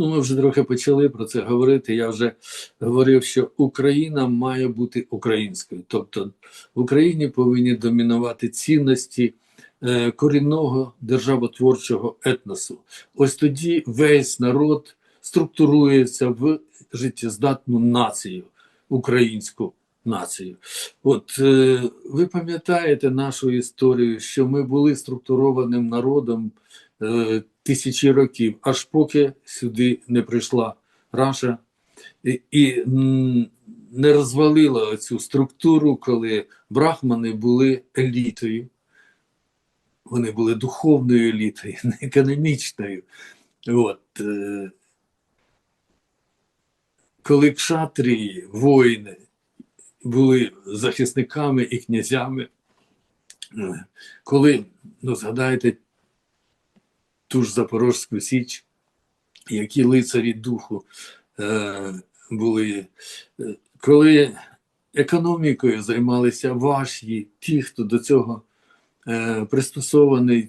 Ну, ми вже трохи почали про це говорити. Я вже говорив, що Україна має бути українською. Тобто в Україні повинні домінувати цінності е, корінного державотворчого етносу. Ось тоді весь народ структурується в життєздатну націю, українську націю. От е, ви пам'ятаєте нашу історію, що ми були структурованим народом е, тисячі років, аж поки сюди не прийшла Раша і, і не розвалила цю структуру, коли брахмани були елітою. Вони були духовною елітою, не економічною. От, е, коли кшатрії, воїни були захисниками і князями, е, коли, ну, згадайте, ту ж Запорозьку Січ, які лицарі духу е, були, е, коли економікою займалися ваші, ті, хто до цього е, пристосований,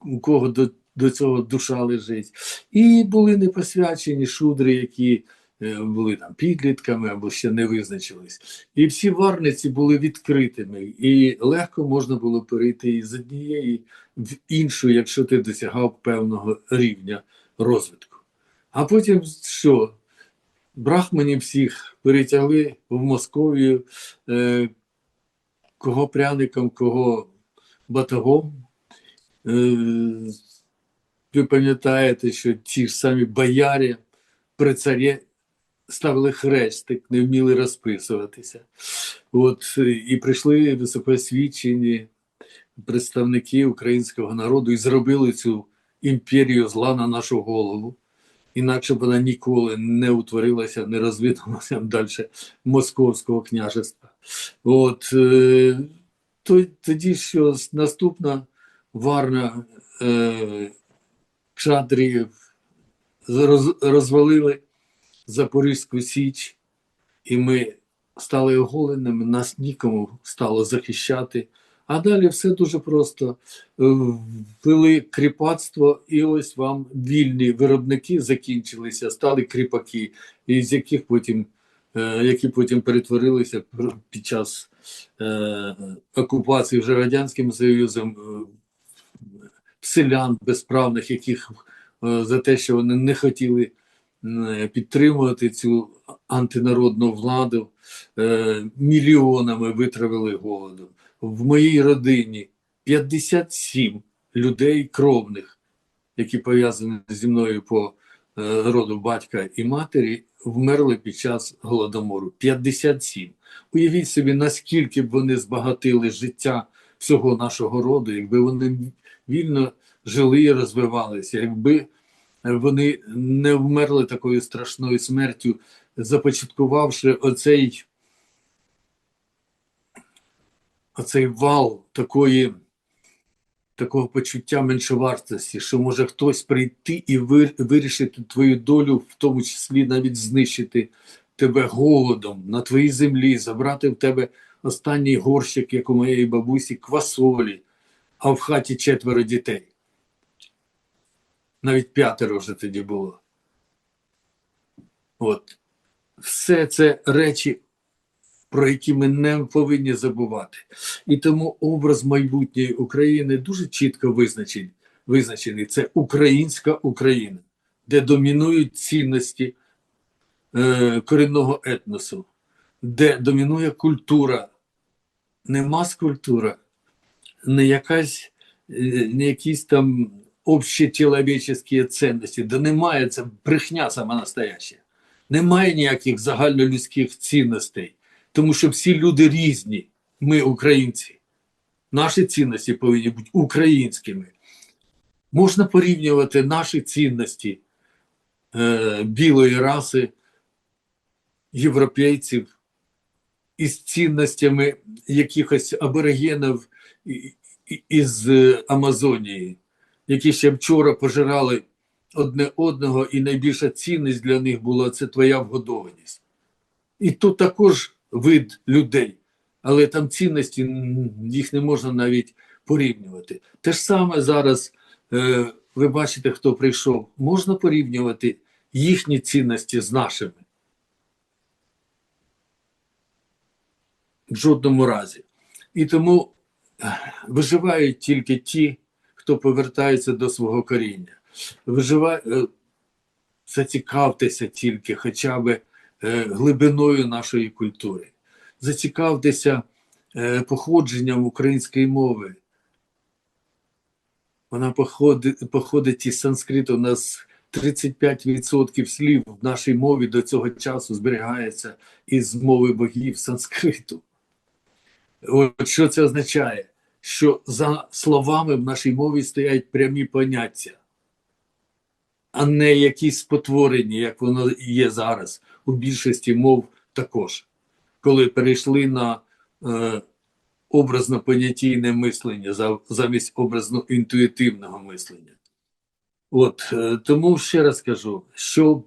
у кого до, до цього душа лежить, і були непосвячені шудри, які були там підлітками або ще не визначились. І всі варниці були відкритими, і легко можна було перейти із однієї в іншу, якщо ти досягав певного рівня розвитку. А потім що? Брахманів всіх перетягли в Московію, е, кого пряником, кого батагом. Е, ви пам'ятаєте, що ті ж самі боярі при царі ставили хрестик, не вміли розписуватися. От, і прийшли високоосвічені представники українського народу і зробили цю імперію зла на нашу голову. Інакше б вона ніколи не утворилася, не розвинулася далі Московського княжества. От е, то, тоді що наступна варна е, Кшатріїв роз, розвалили Запорізьку Січ, і ми стали оголеними, нас нікому стало захищати. А далі все дуже просто. Е, Ввели кріпацтво, і ось вам вільні виробники закінчилися, стали кріпаки, із яких потім, е, які потім перетворилися під час е, окупації вже Радянським Союзом селян безправних, яких за те, що вони не хотіли підтримувати цю антинародну владу, е, мільйонами витравили голодом в моїй родині 57 людей кровних, які пов'язані зі мною по е, роду батька і матері, вмерли під час голодомору. 57. Уявіть собі, наскільки б вони збагатили життя всього нашого роду, якби вони вільно жили і розвивалися, якби вони не вмерли такою страшною смертю, започаткувавши оцей оцей вал такої, такого почуття меншовартості, що може хтось прийти і вирішити твою долю, в тому числі навіть знищити тебе голодом на твоїй землі, забрати в тебе останній горщик, як у моєї бабусі, квасолі, а в хаті четверо дітей. Навіть п'ятеро вже тоді було. От. Все це речі про які ми не повинні забувати. І тому образ майбутньої України дуже чітко визначений. визначений. Це українська Україна, де домінують цінності е, корінного етносу, де домінує культура, не мас-культура, не якась, е, не якісь там общечеловеческие цінності, де немає це брехня сама настояща. Немає ніяких загальнолюдських цінностей тому що всі люди різні, ми українці. Наші цінності повинні бути українськими. Можна порівнювати наші цінності е, білої раси, європейців із цінностями якихось аборигенів із е, Амазонії, які ще вчора пожирали одне одного, і найбільша цінність для них була це твоя вгодованість. І тут також вид людей, але там цінності їх не можна навіть порівнювати. Те ж саме зараз е, ви бачите, хто прийшов. Можна порівнювати їхні цінності з нашими. В жодному разі. І тому виживають тільки ті, хто повертається до свого коріння. Виживає, е, зацікавтеся тільки хоча б е, глибиною нашої культури. Зацікавтеся е, походженням української мови. Вона походить, походить із санскриту. У нас 35% слів в нашій мові до цього часу зберігається із мови богів санскриту. От що це означає? Що за словами в нашій мові стоять прямі поняття, а не якісь спотворені, як воно є зараз у більшості мов також, коли перейшли на е, образно-понятійне мислення замість образно-інтуїтивного мислення. От е, тому ще раз кажу, щоб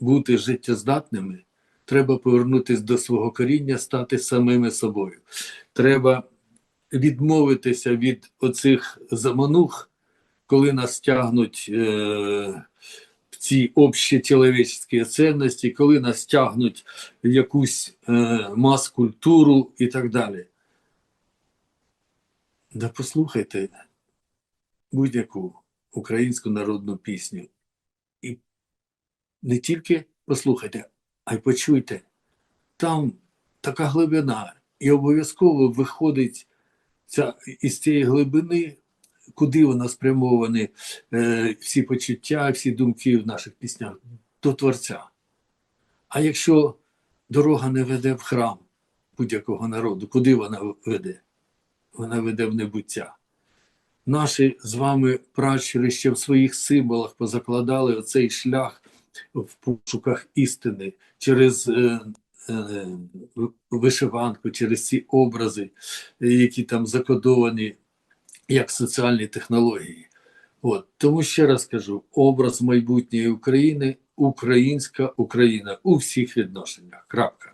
бути життєздатними, треба повернутися до свого коріння, стати самими собою. Треба відмовитися від оцих заманух, коли нас тягнуть е, в ці общі чоловічні цінності, коли нас тягнуть в якусь е, мас-культуру і так далі. Да послухайте будь-яку українську народну пісню. І не тільки послухайте, а й почуйте. Там така глибина, і обов'язково виходить ця, із цієї глибини, куди вона спрямовані е, всі почуття, всі думки в наших піснях до Творця. А якщо дорога не веде в храм будь-якого народу, куди вона веде? Вона веде в небуття. Наші з вами пращури ще в своїх символах позакладали оцей шлях в пошуках істини через е, вишиванку, через ці образи, які там закодовані як соціальні технології. От. Тому ще раз кажу: образ майбутньої України, українська Україна у всіх відношеннях. Крапка.